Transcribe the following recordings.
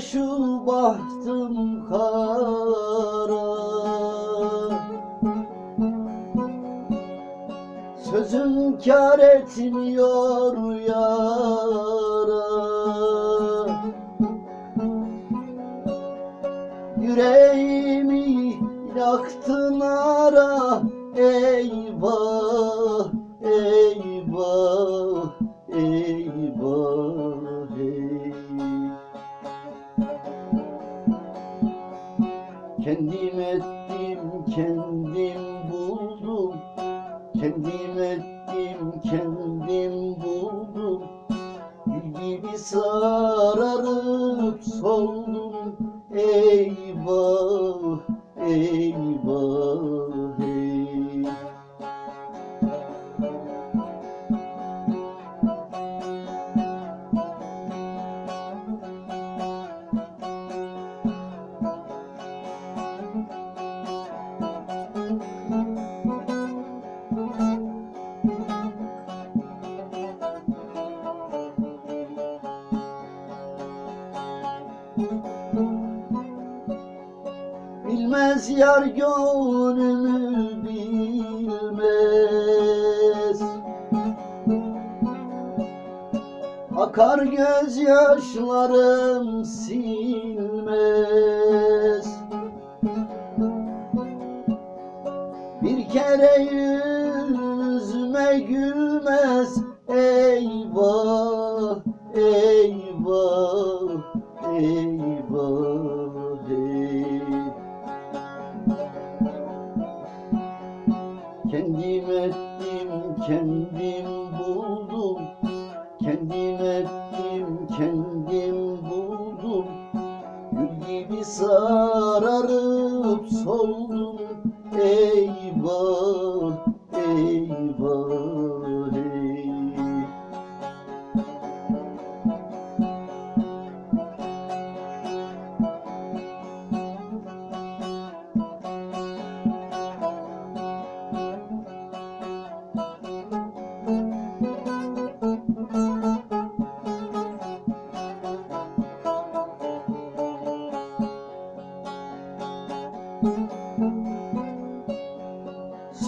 şu bahtım kara. Sözüm kar etmiyor yara Yüreğimi yaktın Kendim ettim, kendim buldum. Kendim ettim, kendim buldum. Gül gibi sararıp soldum Bilmez yar gönlümü bilmez Akar gözyaşlarım silmez Bir kere yüzüme gülmez Eyvah, eyvah, eyvah kendim buldum Kendim ettim, kendim buldum. Gül gibi sararıp soldum Eyvah,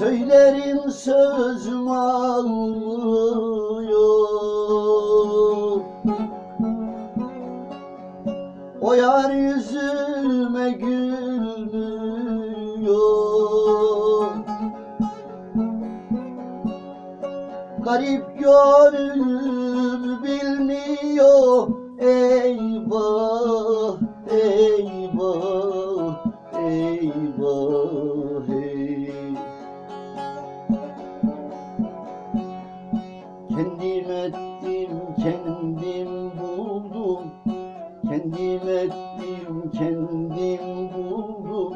Söylerim sözüm almıyor O yar yüzüme gülmüyor Garip gönlüm bilmiyor Eyvah, eyvah, eyvah hey. Kendim buldum Kendim ettim, kendim buldum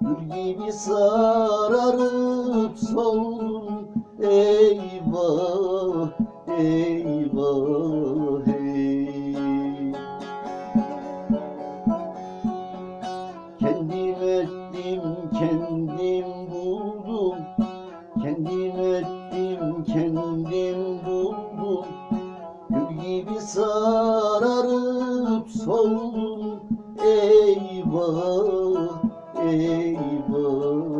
Gül gibi sararıp soldum Eyvah, eyvah hey. Kendim ettim, kendim buldum Kendim ettim, kendim sararıp soldum eyvah eyvah.